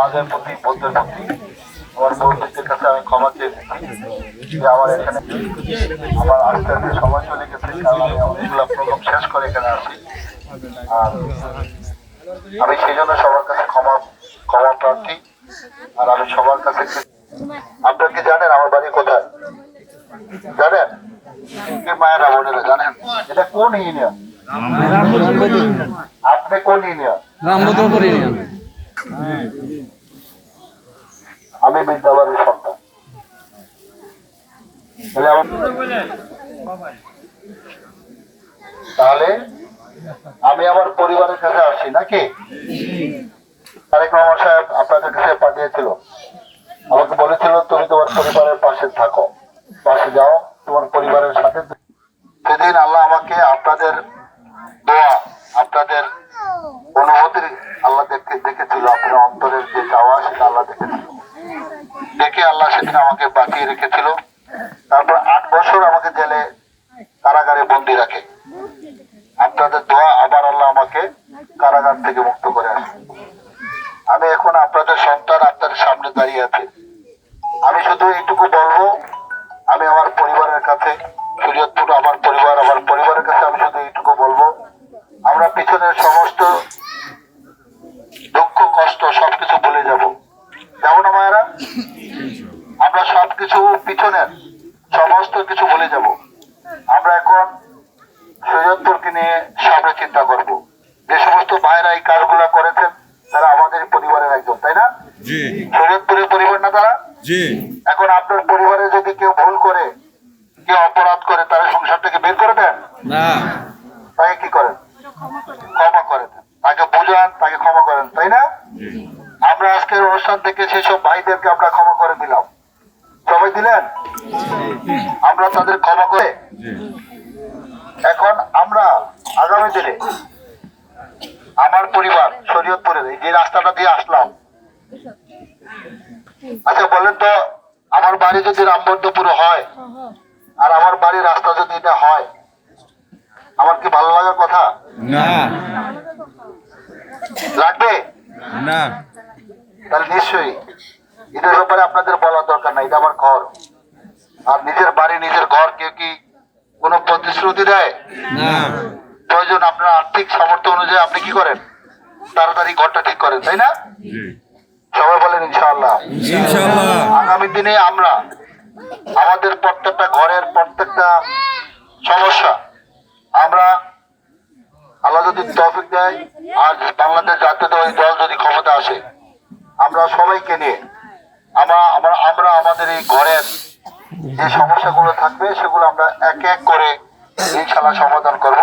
মাদের প্রতি বোনদের প্রতি আমার বন্ধুদের কাছে আমি ক্ষমা চেয়ে নিচ্ছি। যে আমার এখানে আমার আস্তে আস্তে সময় চলে গেছে কারণ আমি অনেকগুলো প্রোগ্রাম শেষ করে এখানে আসি। আর আমি সেই জন্য সবার কাছে ক্ষমা ক্ষমা প্রার্থী। আর আমি সবার কাছে আপনারা কি জানেন আমার বাড়ি কোথায়? জানেন? মায়েরা বোনেরা জানেন? এটা কোন ইউনিয়ন? আপনি কোন ইউনিয়ন? রামভদ্রপুর ইউনিয়ন। আমি বিদ্যাবাড়ির সন্তান। তাহলে আমি আমার পরিবারের কাছে আসি, নাকি? আপনাদের কাছে পাঠিয়েছিল। আমাকে বলেছিল, তুমি তোমার পরিবারের পাশে থাকো। পাশে যাও, তোমার পরিবারের সাথে সেদিন আল্লাহ আমাকে আপনাদের দোয়া, আপনাদের অনুভূতির আল্লাহ দেখে দেখেছিল। আপনার অন্তরের যে চাওয়া সেটা আল্লাহ দেখেছিল। দেখে আল্লাহ সেদিন আমাকে বাঁচিয়ে রেখেছিল। তারপর আট বছর আমাকে জেলে কারাগারে বন্দি রাখে। আপনাদের দোয়া আবার আল্লাহ আমাকে কারাগার থেকে মুক্ত করে আসে আমি এখন আপনাদের সন্তান, আপনাদের সামনে দাঁড়িয়ে আছে। আমি শুধু এইটুকু বলব, আমি আমার পরিবারের কাছে শরীয়তপুর আমার পরিবার আমার পরিবারের কাছে আমি শুধু এইটুকু বলব আমরা পিছনের সমস্ত দুঃখ কষ্ট সবকিছু ভুলে যাব যাব না মায়েরা আমরা সবকিছু পিছনের সমস্ত কিছু ভুলে যাব। আমরা এখন সৈয়দপুরকে নিয়ে সামনে চিন্তা করব। যে সমস্ত ভাইরা এই কাজগুলো করেছেন তারা আমাদের পরিবারের একজন তাই না? সৈয়দপুরের পরিবার না তারা? এখন আপনার পরিবারে যদি কেউ ভুল করে কেউ অপরাধ করে তারা সংসার থেকে বের করে দেন? তাকে কি করেন? ক্ষমা করে দেন। তাকে বুঝান তাকে ক্ষমা করেন তাই না? আমরা আজকের অনুষ্ঠান থেকে সেই সব ভাইদেরকে আমরা ক্ষমা করে দিলাম। আমরা তাদের ক্ষমা করে এখন আমরা আগামী দিনে আমার পরিবার শরীয়তপুরের যে রাস্তাটা দিয়ে আসলাম। আচ্ছা বলেন তো আমার বাড়ি যদি রামবর্ধপুরে হয় আর আমার বাড়ির রাস্তা যদি এটা হয় আমার কি ভালো লাগার কথা? না। লাগবে? না। তাহলে নিশ্চয়ই। এটার ব্যাপারে আপনাদের বলার দরকার নাই এটা আমার ঘর। আর নিজের বাড়ি নিজের ঘর কেউ কি কোনো প্রতিশ্রুতি দেয়? প্রয়োজন আপনার আর্থিক সামর্থ্য অনুযায়ী আপনি কি করেন? তাড়াতাড়ি ঘরটা ঠিক করেন তাই না? সবাই বলেন ইনশাআল্লাহ। আগামী দিনে আমরা আমাদের প্রত্যেকটা ঘরের প্রত্যেকটা সমস্যা আমরা আল্লাহ যদি তৌফিক দেয় আজ বাংলাদেশ জাতীয়তাবাদী দল যদি ক্ষমতা আসে আমরা সবাইকে নিয়ে আমরা আমরা আমাদের এই ঘরের যে সমস্যাগুলো থাকবে সেগুলো আমরা এক এক করে ইনশাল্লাহ সমাধান করব।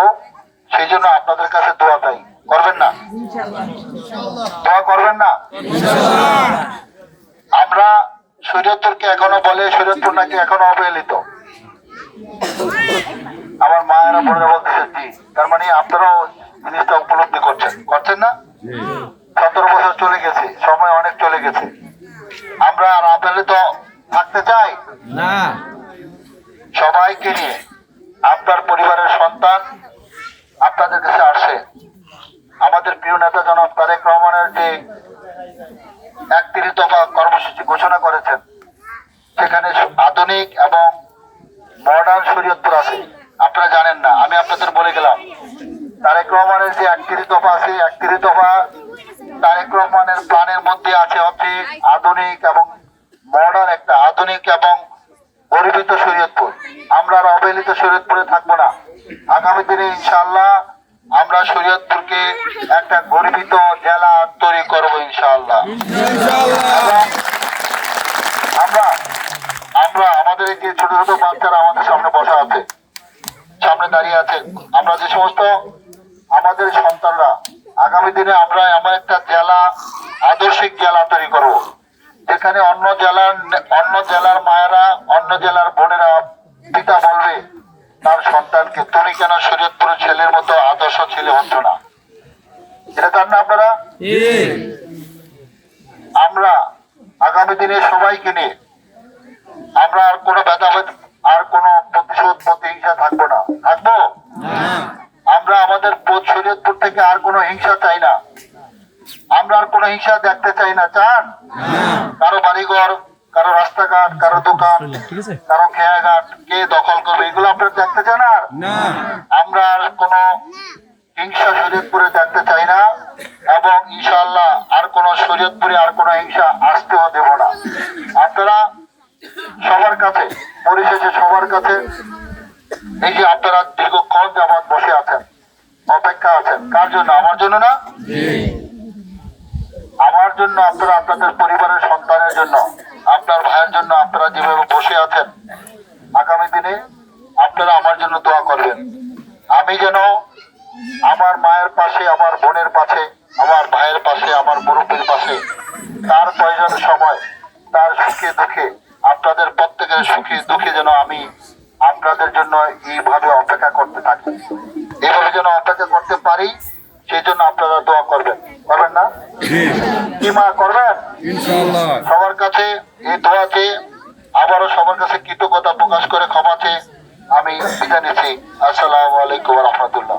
সেই জন্য আপনাদের কাছে দোয়া চাই। করবেন না? দোয়া করবেন না? আমরা শরীয়তপুরকে এখনও বলে শরীয়তপুর নাকি এখনও অবহেলিত। আমার মায়েরা বোনেরা বলতেছে জি তার মানে আপনারাও জিনিসটা উপলব্ধি করছেন। করছেন না? সতেরো বছর চলে গেছে সময় অনেক চলে গেছে। আমরা আর অবহেলিত থাকতে চাই? না। সবাইকে নিয়ে। আপনার পরিবারের সন্তান আপনাদের কাছে আসে। আমাদের প্রিয় নেতা জনাব তারেক রহমানের যে একত্রিশ দফা কর্মসূচি ঘোষণা করেছেন সেখানে আধুনিক এবং মডার্ন শরীয়তপুর আছে। আপনারা জানেন না আমি আপনাদের বলে গেলাম। তারেক রহমানের যে একত্রিশ দফা আছে একত্রিশ দফা তারেক রহমানের প্ল্যানের মধ্যে আছে হচ্ছে আধুনিক এবং মডার্ন একটা আধুনিক এবং গরিবিত শরীয়তপুর। আমরা আর অবহেলিত শরীয়তপুরে থাকব না। আগামী দিনে ইনশাআল্লাহ আমরা শরীয়তপুরকে একটা গরিবিত জেলা তৈরি করব ইনশাআল্লাহ। এবং আমরা আমরা আমাদের যে ছোট ছোট বাচ্চারা আমাদের সামনে বসা আছে, সামনে দাঁড়িয়ে আছে, আমরা যে সমস্ত আমাদের সন্তানরা, আগামী দিনে আমরা এমন একটা জেলা, আদর্শিক জেলা তৈরি করব। যেখানে অন্য জেলার অন্য জেলার মায়েরা অন্য জেলার বোনেরা পিতা বলবে তার সন্তানকে তুমি কেন শরীয়তপুরের ছেলের মতো আদর্শ ছেলে হচ্ছ না? এটা জান না আপনারা আমরা আগামী দিনে সবাইকে নিয়ে আমরা আর কোনো ভেদাভেদ আর কোনো প্রতিশোধ প্রতিহিংসা থাকব না। থাকব? আমরা আমাদের শরীয়তপুর থেকে আর কোনো হিংসা চাই না। আমরা আর কোনো হিংসা দেখতে চাই না। চান? রাস্তাঘাট কারও দোকান কারও খেয়াঘাট কে দখল করবে এগুলো আপনারা দেখতে চান আর? আমরা আর কোনো হিংসা শরীয়তপুরে দেখতে চাই না এবং ইনশাআল্লাহ আর কোনো শরীয়তপুরে আর কোনো হিংসা আসতেও দেব না। আপনারা সবার কাছে পরিশেষে সবার কাছে এই যে আপনারা দীর্ঘক্ষণ যাবৎ বসে আছেন অপেক্ষা আছেন কার জন্য? আমার জন্য না? আমার জন্য আপনারা আপনাদের পরিবারের সন্তানের জন্য, আপনার ভাইয়ের জন্য আপনারা যেভাবে বসে আছেন, আগামী দিনে আপনারা আমার জন্য দোয়া করবেন। আমি যেন আমার মায়ের পাশে, আমার বোনের পাশে, আমার ভাইয়ের পাশে, আমার মুরব্বীর পাশে, তার প্রয়োজন সময়, তার সুখে দুঃখে, আপনাদের প্রত্যেকের সুখে দুঃখে যেন আমি আপনাদের জন্য এইভাবে অপেক্ষা করতে থাকি। এইভাবে যেন অপেক্ষা করতে পারি, সেই জন্য আপনারা দোয়া করবেন। করবেন না? কি মা করবেন? ইনশাআল্লাহ। সবার কাছে এই দোয়াতে আবারও সবার কাছে কৃতজ্ঞতা প্রকাশ করে ক্ষমাতে আমি বিদায় নিচ্ছি। আসসালামু আলাইকুম রহমতুল্লাহ।